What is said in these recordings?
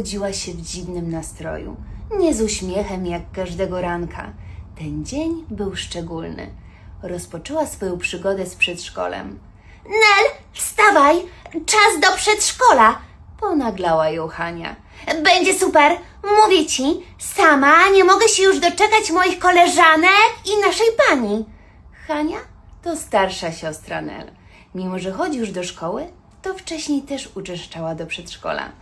obudziła się w dziwnym nastroju. Nie z uśmiechem jak każdego ranka. Ten dzień był szczególny. Rozpoczęła swoją przygodę z przedszkolem. Nel, wstawaj! Czas do przedszkola! Ponaglała ją Hania. Będzie super! Mówię ci, sama nie mogę się już doczekać moich koleżanek i naszej pani. Hania to starsza siostra Nel. Mimo, że chodzi już do szkoły, to wcześniej też uczęszczała do przedszkola.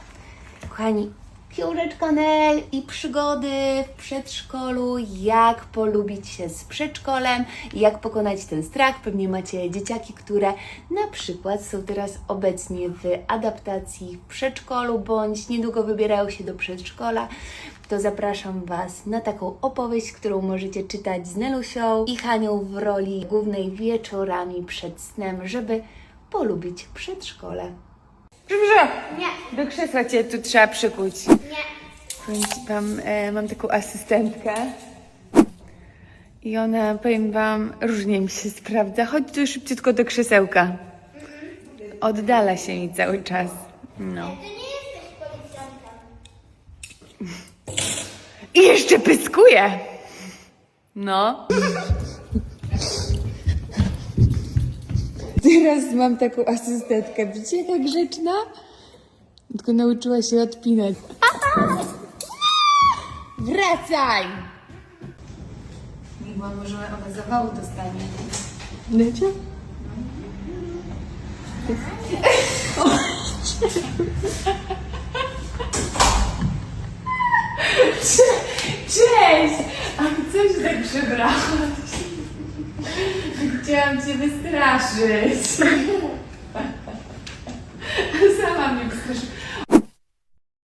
Kochani, książeczka Nel i przygody w przedszkolu, jak polubić się z przedszkolem, jak pokonać ten strach. Pewnie macie dzieciaki, które na przykład są teraz obecnie w adaptacji w przedszkolu, bądź niedługo wybierają się do przedszkola. To zapraszam Was na taką opowieść, którą możecie czytać z Nelusią i Hanią w roli głównej wieczorami przed snem, żeby polubić przedszkole. Dobrze. Nie, Do krzesła cię tu trzeba przykuć. nie. Mam, e, mam taką asystentkę. I ona, powiem wam, różnie mi się sprawdza. Chodź tu szybciutko do krzesełka. Oddala się mi cały czas. No. I jeszcze pyskuje. No. Teraz mam taką asystentkę. Widzicie, jaka grzeczna? Tylko nauczyła się odpinać. Wracaj! Miła, może ona zawału dostanie. Lecie? Cześć! A co się tak przebrałaś? Chciałam cię wystraszyć.